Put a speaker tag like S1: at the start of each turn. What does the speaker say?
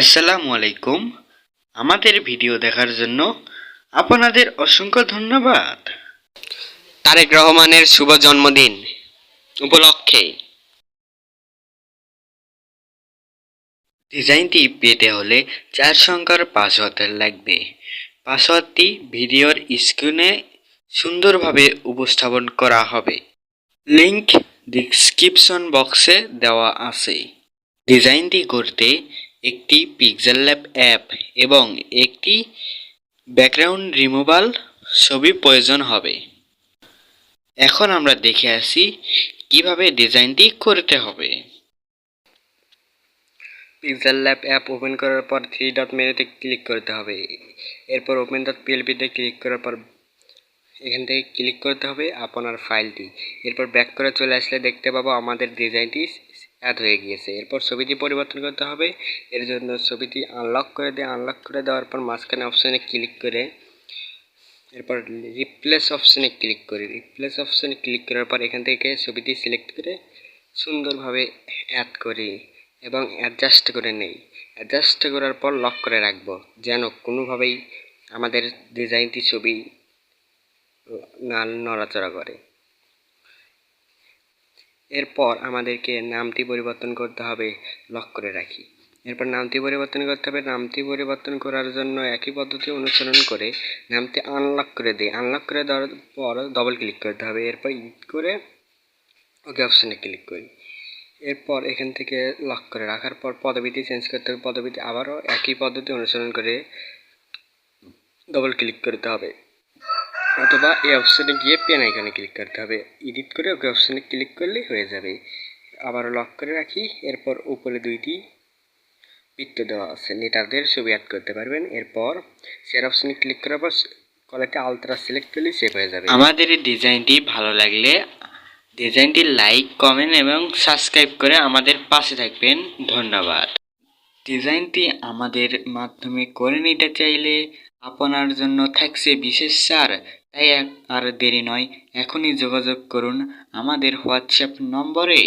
S1: আসসালামু আলাইকুম। আমাদের ভিডিও দেখার জন্য আপনাদের অসংখ্য ধন্যবাদ।
S2: তারেক রহমানের শুভ জন্মদিন উপলক্ষে।
S1: ডিজাইনটি পেতে হলে চার সংখ্যার পাসওয়ার্ড লাগবে। পাসওয়ার্ডটি ভিডিওর স্ক্রিনে সুন্দরভাবে উপস্থাপন করা হবে। লিংক ডিসক্রিপশন বক্সে দেওয়া আছে। ডিজাইনটি করতে একটি পিক্সেল ল্যাব অ্যাপ এবং একটি ব্যাকগ্রাউন্ড রিমুভাল ছবি প্রয়োজন হবে। এখন আমরা দেখে আসি কীভাবে ডিজাইনটি করতে হবে।
S2: পিক্সেল ল্যাব অ্যাপ ওপেন করার পর থ্রি ডট মেনুতে ক্লিক করতে হবে। এরপর ওপেন ডট পিএলপিতে ক্লিক করার পর এখান থেকে ক্লিক করতে হবে আপনার ফাইলটি এরপর ব্যাক করে চলে আসলে দেখতে পাবো আমাদের ডিজাইনটি অ্যাড হয়ে গিয়েছে। এরপর ছবিটি পরিবর্তন করতে হবে। এর জন্য ছবিটি আনলক করে দিয়ে আনলক করে দেওয়ার পর মাঝখানে অপশানে ক্লিক করে এরপর রিপ্লেস অপশানে ক্লিক করি। রিপ্লেস অপশানে ক্লিক করার পর এখান থেকে ছবিটি সিলেক্ট করে সুন্দরভাবে অ্যাড করি এবং অ্যাডজাস্ট করে নেই। অ্যাডজাস্ট করার পর লক করে রাখব যেন কোনোভাবেই আমাদের ডিজাইনটি ছবি না নড়াচড়া করে। এরপর আমাদেরকে নামটি পরিবর্তন করতে হবে, লক করে রাখি। এরপর নামটি পরিবর্তন করতে হবে। নামটি পরিবর্তন করার জন্য একই পদ্ধতি অনুসরণ করে নামটি আনলক করে দিই। আনলক করে দেওয়ার পর ডবল ক্লিক করতে হবে। এরপর ইট করে ওকে অপশানে ক্লিক করি। এরপর এখান থেকে লক করে রাখার পর পদবিটি চেঞ্জ করতে হবে। পদবিটি আবারও একই পদ্ধতি অনুসরণ করে ডবল ক্লিক করতে হবে। অথবা এই অপশানে গিয়ে পেন আইকনে ক্লিক করতে হবে। এডিট করে ওকে অপশানে ক্লিক করলেই হয়ে যাবে। আবারও লক করে রাখি, এরপর উপরে দুইটি বৃত্ত দেওয়া আছে। নেতাদের ছবি অ্যাড করতে পারবেন। এরপর শেয়ার অপশানে ক্লিক করার পর কলেতে আলট্রা সিলেক্ট করলেই সেভ হয়ে যাবে।
S1: আমাদের এই ডিজাইনটি ভালো লাগলে ডিজাইনটি লাইক কমেন্ট এবং সাবস্ক্রাইব করে আমাদের পাশে থাকবেন। ধন্যবাদ। ডিজাইনটি আমাদের মাধ্যমে করে নিতে চাইলে আপনার জন্য থাকছে বিশেষ ছাড় তাই আর দেরি নয় এখনই যোগাযোগ করুন আমাদের হোয়াটসঅ্যাপ নম্বরে।